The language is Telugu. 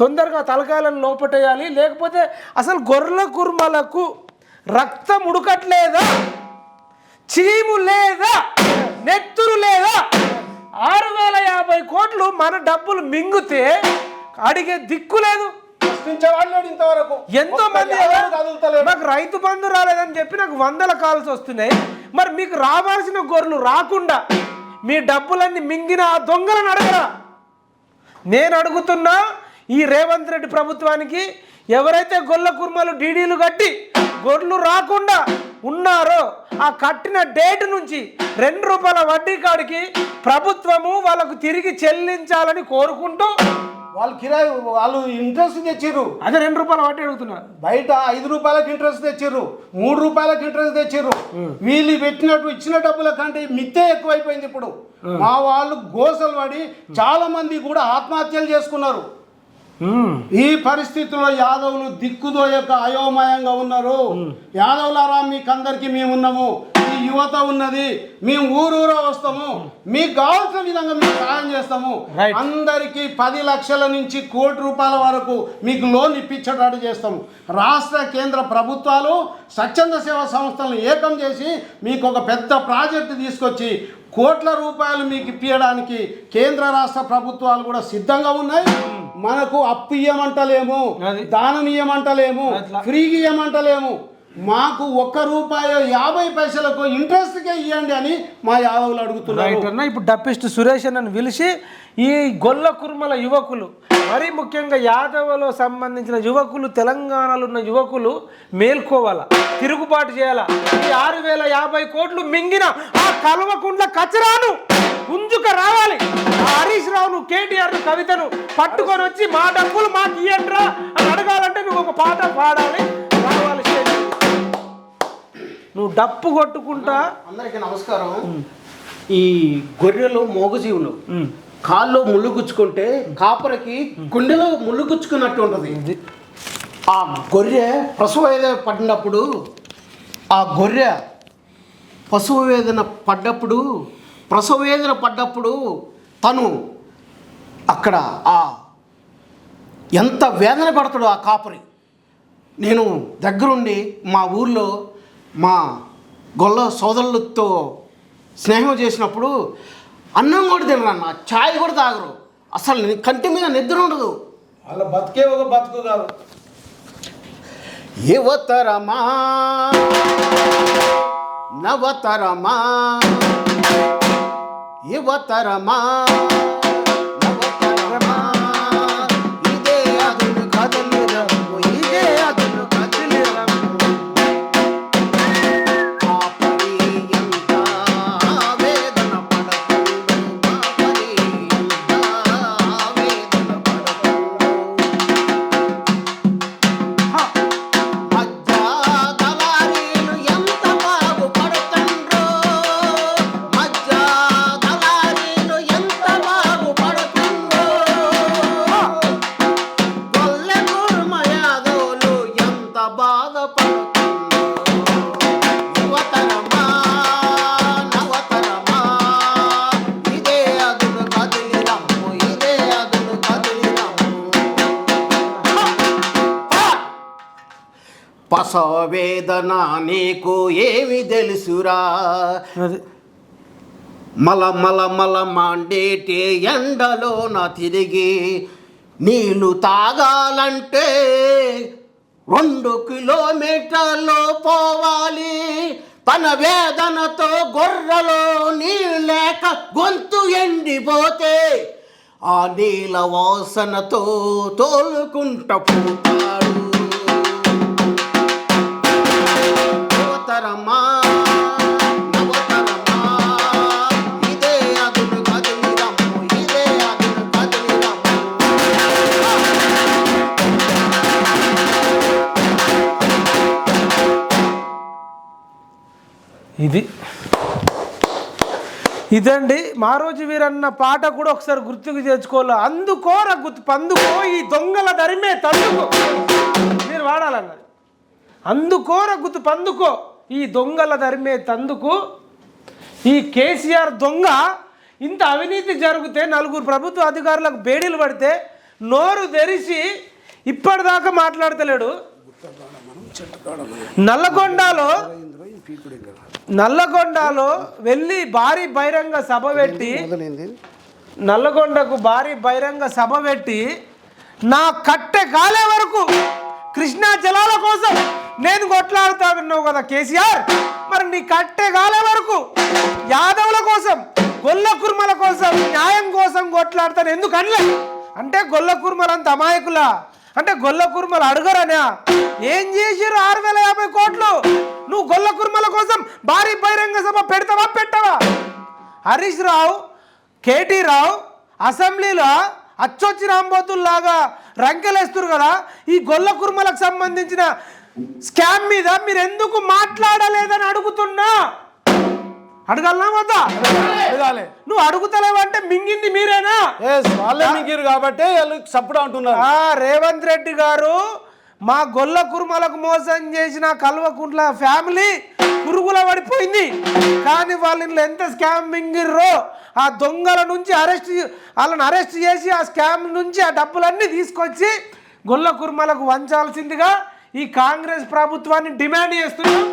తొందరగా తలకాయలను లోపటేయాలి. లేకపోతే అసలు గొర్రెల కుర్మలకు రక్తం ఉడకట్లేదా? చీము లేదా? నెత్తురు లేదా? ఆరు వేల యాభై కోట్లు మన డబ్బులు మింగితే అడిగే దిక్కు లేదు. ఇంతవరకు. ఎంతో మంది. నాకు రైతు బంధు రాలేదని చెప్పి నాకు వందల కాల్స్ వస్తున్నాయి. మరి మీకు రావాల్సిన గొర్రెలు రాకుండా మీ డబ్బులన్నీ మింగిన ఆ దొంగలను అడగరా? నేను అడుగుతున్నా ఈ రేవంత్ రెడ్డి ప్రభుత్వానికి ఎవరైతే గొల్ల కుర్మలు డీడీలు కట్టి గొర్రెలు రాకుండా ఉన్నారో ఆ కట్టిన డేట్ నుంచి రెండు రూపాయల వడ్డీ కాడికి ప్రభుత్వము వాళ్ళకు తిరిగి చెల్లించాలని కోరుకుంటూ వాళ్ళు కిరాయి వాళ్ళు ఇంట్రెస్ట్ తెచ్చిర్రు. అదే రెండు రూపాయల వడ్డీ అడుగుతున్నా. బయట ఐదు రూపాయలకి ఇంట్రెస్ట్ తెచ్చిర్రు. మూడు రూపాయలకి ఇంట్రెస్ట్ తెచ్చిర్రు. వీళ్ళు పెట్టినట్టు ఇచ్చిన డబ్బుల కంటే మిత్తే ఎక్కువైపోయింది ఇప్పుడు. మా. వాళ్ళు గోసలు పడి చాలా మంది కూడా ఆత్మహత్యలు చేసుకున్నారు. ఈ పరిస్థితుల్లో యాదవులు దిక్కుదోయక అయోమయంగా ఉన్నారు. యాదవులారా మీకందరికి మేము ఉన్నాము ఈ యువత ఉన్నది. మేము ఊరూరా వస్తాము. మీకు కావాల్సిన విధంగా మేము సహాయం చేస్తాము. అందరికీ పది లక్షల నుంచి కోటి రూపాయల వరకు మీకు లోన్ ఇప్పించేటట్టు చేస్తాము. రాష్ట్ర కేంద్ర ప్రభుత్వాలు స్వచ్ఛంద సేవా సంస్థలను ఏకం చేసి మీకు ఒక పెద్ద ప్రాజెక్టు తీసుకొచ్చి కోట్ల రూపాయలు మీకు ఇప్పించడానికి కేంద్ర రాష్ట్ర ప్రభుత్వాలు కూడా సిద్ధంగా ఉన్నాయి. మనకు అప్పు ఇయ్యమంటలేము. దానం ఇయ్యమంటలేము. ఫ్రీగా ఇయ్యమంటలేము మాకు ఒక్క రూపాయి యాభై పైసలకు ఇంట్రెస్ట్కే ఇవ్వండి అని మా యాదవులు అడుగుతున్నారు ఇప్పుడు డప్పిస్ట్ సురేష్ అన్నను పిలిచి ఈ గొల్ల కుర్మల యువకులు మరీ ముఖ్యంగా యాదవలో సంబంధించిన యువకులు తెలంగాణలో ఉన్న యువకులు మేల్కోవాలా? తిరుగుబాటు చేయాలా? ఈ ఆరు వేల యాభై కోట్లు మింగిన ఆ కల్వకుండ్ల కచరాను గుంజుక రావాలి. హరీష్ రావును కేటీఆర్ కవితను పట్టుకొని వచ్చి మా డబ్బులు మాకు ఇయ్యండ్రా అని అడగాలంటే నువ్వు ఒక పాట పాడాలి. రావాలి మీదకి. నువ్వు డప్పు కొట్టుకుంటా. అందరికీ నమస్కారం. ఈ గొర్రెలు మోగజీవులు. కాల్లో ముళ్ళు గుచ్చుకుంటే కాపరకి గుండెలో ముళ్ళు గుచ్చుకున్నట్టు ఉంటుంది ఆ గొర్రె ప్రసవ వేదన పడినప్పుడు ఆ గొర్రె పశువు వేదన పడ్డప్పుడు ప్రసవ వేదన పడ్డప్పుడు తను అక్కడ ఆ ఎంత వేదన పడతాడు ఆ కాపరి. నేను దగ్గరుండి మా ఊర్లో మా గొల్ల సోదరులతో స్నేహం చేసినప్పుడు అన్నం కూడా తినరు అన్న ఛాయ్ కూడా తాగరు. అసలు కంటి మీద నిద్ర ఉండదు. వాళ్ళ బతికే ఒక బతుకు కాదు. యువతరమా నవతరమా యువతరమా. పసవేదన నీకు ఏమి తెలుసురా? మల మల మల మాండేటి ఎండలోన తిరిగి నీళ్ళు తాగాలంటే రెండు కిలోమీటర్లు పోవాలి. తన వేదనతో గొర్రెలో నీళ్ళు లేక గొంతు ఎండిపోతే ఆ నీళ్ళ వాసనతో తోలుకుంట పోతాడు. నవతరమా ఇదే ఇదే ఇది. ఇదండి మారోజు వీరన్న పాట కూడా ఒకసారి గుర్తుకు తెచ్చుకోవాలి? అందుకోర గుర్తు పందుకో ఈ దొంగల దరిమే తందుకో మీరు వాడాలన్నది అందుకోర గుర్తు పందుకో. ఈ దొంగల దరిమే తందుకు. ఈ కేసీఆర్ దొంగ ఇంత అవినీతి జరిగితే నలుగురు ప్రభుత్వ అధికారులకు బేడీలు పడితే నోరు తెరిచి ఇప్పటిదాకా మాట్లాడతలేడు. నల్లగొండలో నల్లగొండలో వెళ్ళి భారీ బహిరంగ సభ పెట్టి నల్లగొండకు భారీ బహిరంగ సభ పెట్టి నా కట్టె కాలే వరకు కృష్ణా జలాల కోసం నేను కొట్లాడుతానున్నావు కదా కేసీఆర్? మరి నీ కట్టే కాలే వరకు. యాదవుల కోసం గొల్ల కుర్మల కోసం న్యాయం కోసం కొట్లాడతాను. ఎందుకు అనలే అంటే గొల్ల కుర్మలు అంత అమాయకులా? అంటే గొల్ల కుర్మలు అడగరనా? ఏం చేసిరు ఆరు వేల యాభై కోట్లు? నువ్వు గొల్ల కుర్మల కోసం భారీ బహిరంగ సభ పెడతావా పెట్టవా? హరీష్ రావు కేటీ రావు అసెంబ్లీలో అచ్చొచ్చి రాంబోతుల్లాగా రంకెలేస్తురు కదా? ఈ గొల్ల కుర్మలకు సంబంధించిన స్కామ్ మీద మీరు ఎందుకు మాట్లాడలేదని అడుగుతున్నా? అడగలనా వద్దా అడగాలి. నువ్వు అడుగుతలేవంటే మింగింది మీరేనా? వాళ్ళే మింగిరు కాబట్టి వాళ్ళు సప్పుడు అంటున్నారు. రేవంత్ రెడ్డి గారు మా గొల్ల కుర్మలకు మోసం చేసిన కల్వకుంట్ల ఫ్యామిలీ పురుగుల పడిపోయింది. కానీ వాళ్ళని ఎంత స్కామ్ మింగిర్రో ఆ దొంగల నుంచి అరెస్ట్ వాళ్ళని అరెస్ట్ చేసి ఆ స్కామ్ నుంచి ఆ డబ్బులన్నీ తీసుకొచ్చి గొల్ల కుర్మలకు వంచాల్సిందిగా ఈ కాంగ్రెస్ ప్రభుత్వాన్ని డిమాండ్ చేస్తున్నాం.